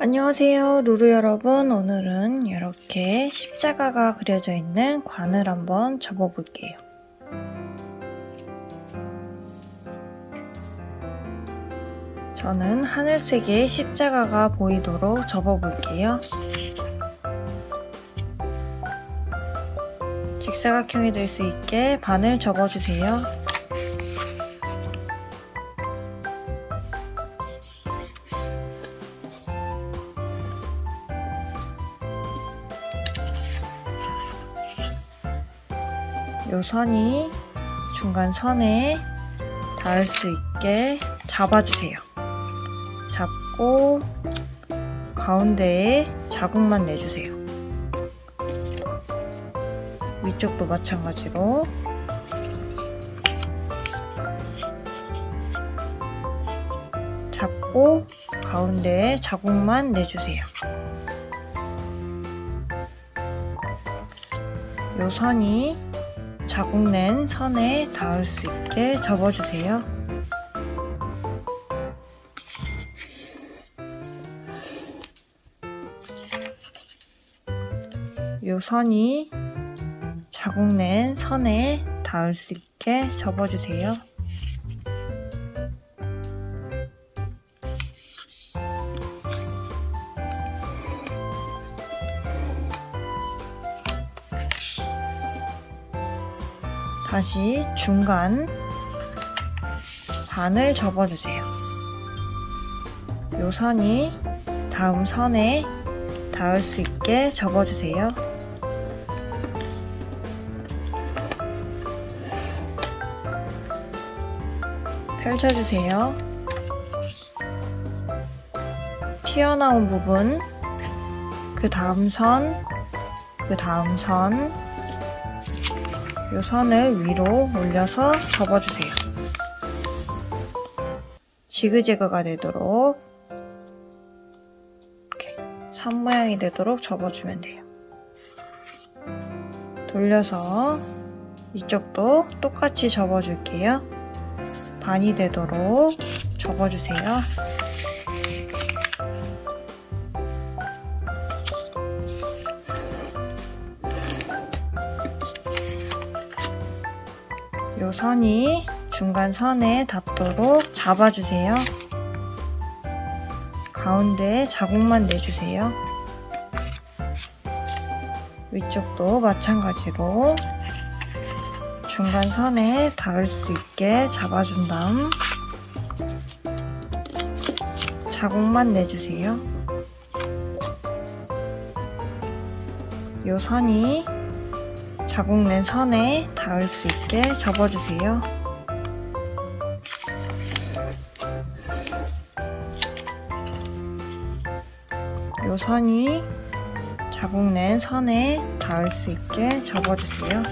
안녕하세요 루루 여러분. 오늘은 이렇게 십자가가 그려져 있는 관을 한번 접어 볼게요. 저는 하늘색의 십자가가 보이도록 접어 볼게요. 직사각형이 될 수 있게 반을 접어 주세요 요 선이 중간 선에 닿을 수 있게 잡아주세요. 잡고 가운데에 자국만 내주세요. 위쪽도 마찬가지로 잡고 가운데에 자국만 내주세요. 요 선이 자국 낸 선에 닿을 수 있게 접어주세요. 요 선이 자국 낸 선에 닿을 수 있게 접어주세요. 다시 중간 반을 접어주세요. 요 선이 다음 선에 닿을 수 있게 접어주세요. 펼쳐주세요. 튀어나온 부분, 그 다음 선, 그 다음 선, 요 선을 위로 올려서 접어주세요. 지그재그가 되도록 이렇게 선 모양이 되도록 접어주면 돼요. 돌려서 이쪽도 똑같이 접어줄게요. 반이 되도록 접어주세요. 선이 중간 선에 닿도록 잡아주세요. 가운데에 자국만 내주세요. 위쪽도 마찬가지로 중간 선에 닿을 수 있게 잡아준 다음 자국만 내주세요. 요 선이 자국 낸 선에 닿을 수 있게 접어주세요. 요 선이 자국 낸 선에 닿을 수 있게 접어주세요.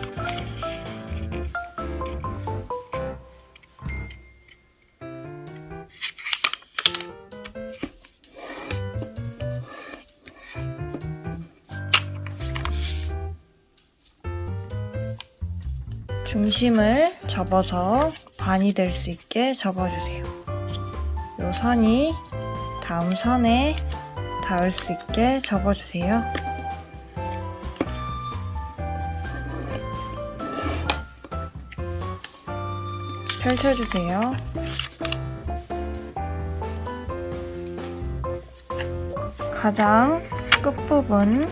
중심을 접어서 반이 될 수 있게 접어주세요. 요 선이 다음 선에 닿을 수 있게 접어주세요. 펼쳐주세요. 가장 끝부분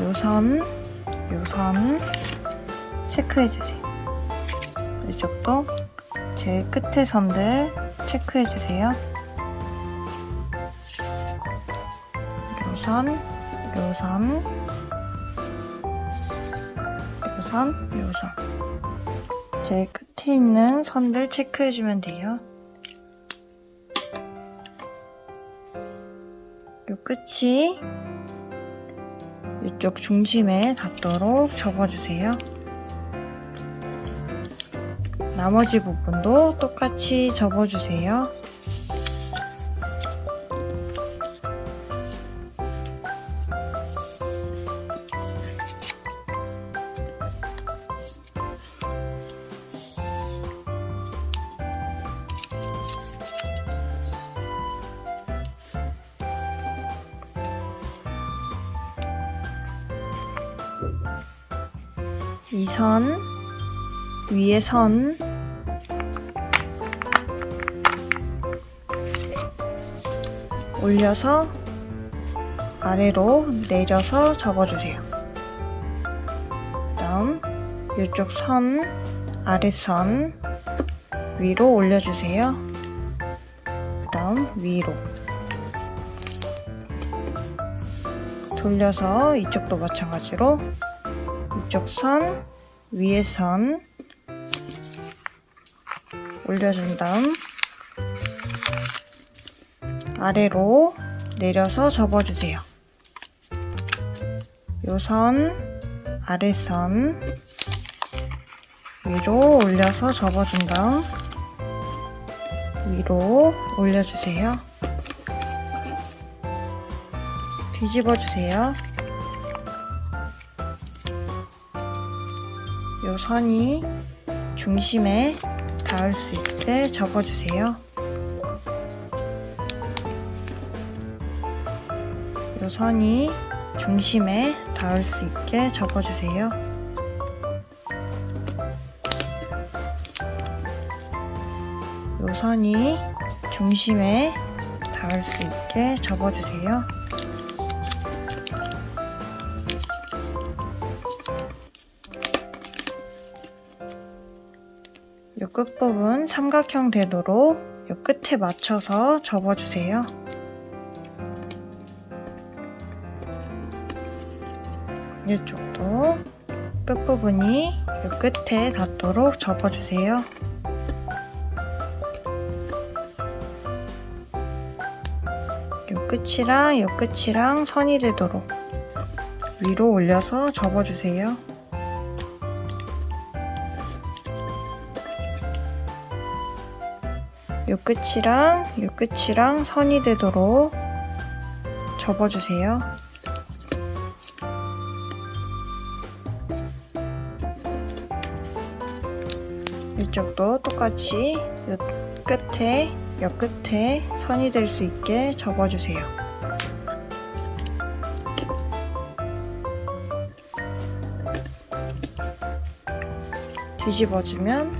요선, 요선 체크해주세요. 이쪽도 제일 끝에 선들 체크해주세요. 요선, 요선, 요선, 요선. 제일 끝에 있는 선들 체크해주면 돼요. 요 끝이 이쪽 중심에 닿도록 접어주세요. 나머지 부분도 똑같이 접어주세요. 이선 위에 선 올려서 아래로 내려서 접어주세요. 다음 이쪽 선 아래선 위로 올려주세요. 다음 위로 돌려서 이쪽도 마찬가지로 이쪽 선 위에 선 올려준 다음 아래로 내려서 접어주세요. 요선 아래선 위로 올려서 접어준 다음 위로 올려주세요. 뒤집어 주세요. 요 선이 중심에 닿을 수 있게 접어주세요. 요 선이 중심에 닿을 수 있게 접어주세요. 요 선이 중심에 닿을 수 있게 접어주세요. 요 끝부분 삼각형 되도록 요 끝에 맞춰서 접어주세요. 이쪽도 끝부분이 요 끝에 닿도록 접어주세요. 요 끝이랑 요 끝이랑 선이 되도록 위로 올려서 접어주세요. 요 끝이랑 요 끝이랑 선이 되도록 접어주세요. 이쪽도 똑같이 요 끝에 요 끝에 선이 될 수 있게 접어주세요. 뒤집어주면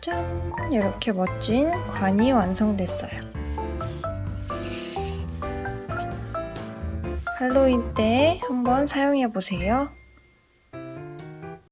짠! 이렇게 멋진 관이 완성됐어요. 할로윈 때 한번 사용해 보세요.